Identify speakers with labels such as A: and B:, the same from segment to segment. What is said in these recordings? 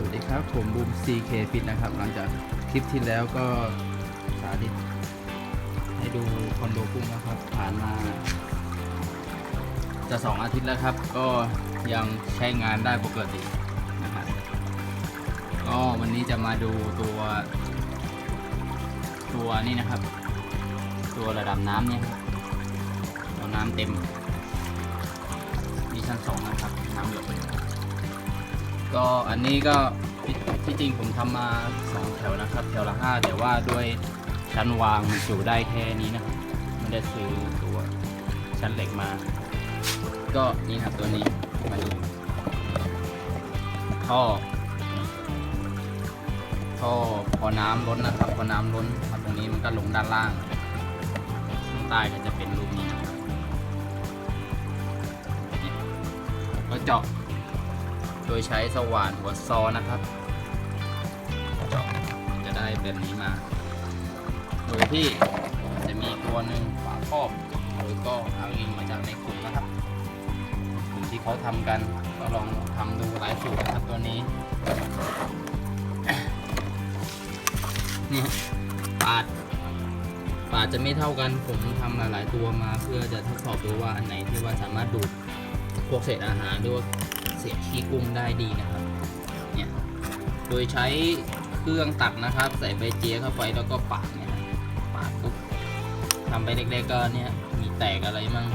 A: สวัสดีครับ ผมบูม CK Fit นะครับ หลังจากคลิปที่แล้วก็สาธิตให้ดูคอนโดกุ้งนะครับ ผ่านมา จะสองอาทิตย์แล้วครับ ก็ยังใช้งานได้ปกตินะฮะก็วันนี้จะมาดูตัว ตัวนี้นะครับ ตัวระดับน้ำเนี่ยครับตัวน้ำเต็ม มีชั้นสองนะครับ ก็อันนี้ก็ที่จริงผมทำมาสองแถวนะครับ แถวละห้าแต่ว่าด้วยชั้นวางมันอยู่ได้แค่นี้นะครับไม่ได้ซื้อตัวชั้นเหล็กมา ก็นี่ครับตัวนี้มาดูท่อท่อพอน้ำล้นนะครับพอน้ำล้นมาตรงนี้มันก็ลงด้านล่างข้างใต้ก็จะเป็นรูนี้นะครับก็เจาะ โดยใช้สว่านหัวซอนะครับเจาะจะได้แบบนี้มา โดยที่จะมีตัวหนึ่งฝาครอบโดยก็เอางอิงมาจากในกลุ่มนะครับกลุ่มที่เขาทำกันก็ลองทำดูหลายสูตรนะครับตัวนี้นี่ปาดปาดจะไม่เท่ากัน ผมทำหลาย ๆ ตัวมาเพื่อจะทดสอบดูว่าอันไหนที่ว่าสามารถดูดพวกเศษอาหารหรือว่า เศษขี้กุ้งได้ดีนะครับ เนี่ย โดยใช้เครื่องตักนะครับ ใส่ใบเจียเข้าไปแล้วก็ปาดเนี่ยปาดปุ๊บทำไปเล็กๆก็เนี่ยมีแตกอะไรมั่ง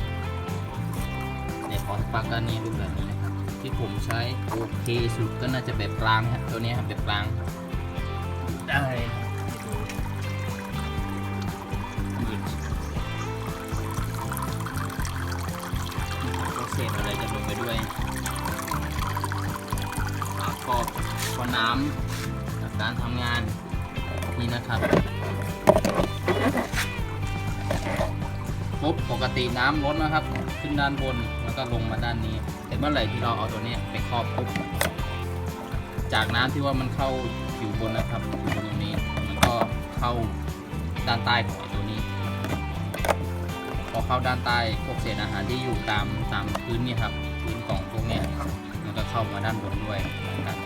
A: เนี่ยพอสักกก็นี่รูปแบบนี้นะครับ ที่ผมใช้โอเคสุดก็น่าจะแบบกลางครับตัวนี้ครับแบบกลางได้ ฝาครอบพอน้ำจากการทำงานนี่นะครับปุ๊บปกติน้ำล้นนะครับ ขึ้นด้านบนแล้วก็ลงมาด้านนี้ แต่เมื่อไหร่ที่เราเอาตัวนี้ไปครอบปุ๊บจากน้ำที่ว่ามันเข้าอยู่บนนะครับอยู่บนตรงนี้มันก็เข้าด้านใต้ของตัวนี้ พอเข้าด้านใต้พวกเศษอาหารที่อยู่ตามตามพื้นนี่ครับพื้นกอง เข้ามาด้านบนด้วยนะครับ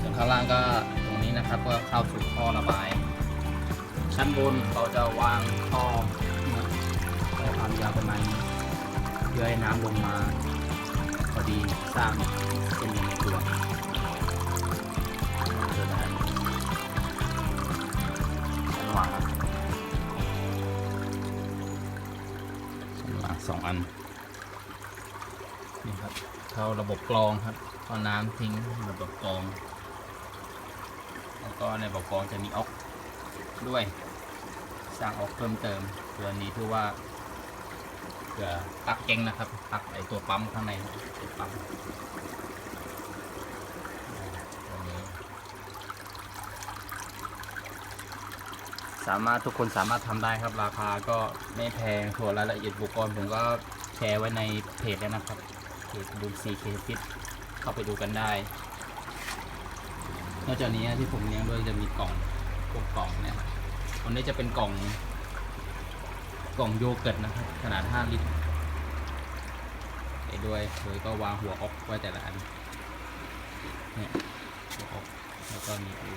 A: ส่วนข้างล่างก็ตรงนี้นะครับก็เข้าสู่ท่อระบาย ชั้นบนเราจะวางท่อท่อความยาวประมาณนี้เพื่อให้น้ำลงมา พอดีสร้างเป็นในตัวเดินได้ชั้นวางครับสองอัน นี่ครับเข้าระบบกรองครับเอาน้ำทิ้งระบบกรอง แล้วก็ในระบบกรองจะมีออกด้วย สร้างออกเพิ่มเติมตัวนี้ถือว่าเผื่อตักเก่งนะครับ ตักไอตัวปั๊มข้างในตัวปั๊มสามารถทุกคนสามารถทำได้ครับราคาก็ไม่แพงส่วนรายละเอียดอุปกรณ์ผมก็แชร์ไว้ในเพจแล้วนะครับ เพจบูมซีเคฟิตเข้าไปดูกันได้ นอกจากนี้ที่ผมเลี้ยงด้วยจะมีกล่องพวกกล่องเนี่ยวันนี้จะเป็นกล่อง กล่องโยเกิร์ตนะครับ ขนาด 5 ลิตรไปด้วยโดยก็วางหัวออกไว้แต่ละอันเนี่ยหัวออกแล้วก็มีดู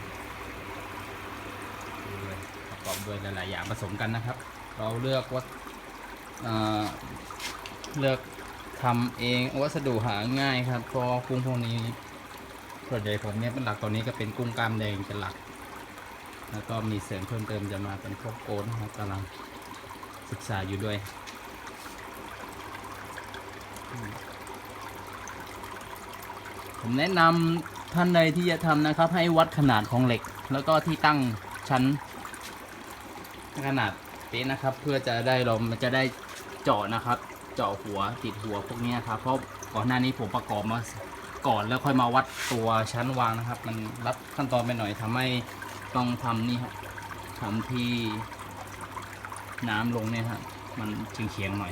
A: ดูด้วยประกอบด้วยหลายๆอย่างผสมกันนะครับ เราเลือกว่าอ่าเลือก ทำเองวัสดุหาง่ายครับเพราะกุ้งพวกนี้ส่วนใหญ่ผมเนี่ยเป็นหลักตอนนี้ก็เป็นกุ้งกล้ามแดงเป็นหลัก แล้วก็มีเสริมเพิ่มเติมจะมาเป็นพวกโกนนะครับกำลังศึกษาอยู่ด้วยผมแนะนำท่านใดที่จะทำนะครับ ให้วัดขนาดของเหล็ก แล้วก็ที่ตั้งชั้น ขนาดเป๊ะนะครับ เพื่อจะได้เรามันจะได้เจาะนะครับ เจาะหัวติดหัวพวกนี้นะครับ เพราะก่อนหน้านี้ผมประกอบมาก่อนแล้วค่อยมาวัดตัวชั้นวางนะครับ มันรับขั้นตอนไปหน่อยทำให้ต้องทำนี่ครับทำที่น้ำลงเนี่ยครับมันเฉียงเฉียงหน่อย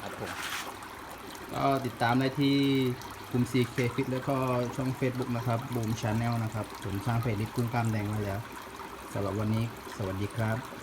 A: ครับผมก็ติดตามได้ที่กลุ่ม CK Fit แล้วก็ช่อง Facebook นะครับ Boom Channel นะครับ ผมสร้างเพจลิกุ้งกล้ามแดงไว้แล้วสำหรับวันนี้สวัสดีครับ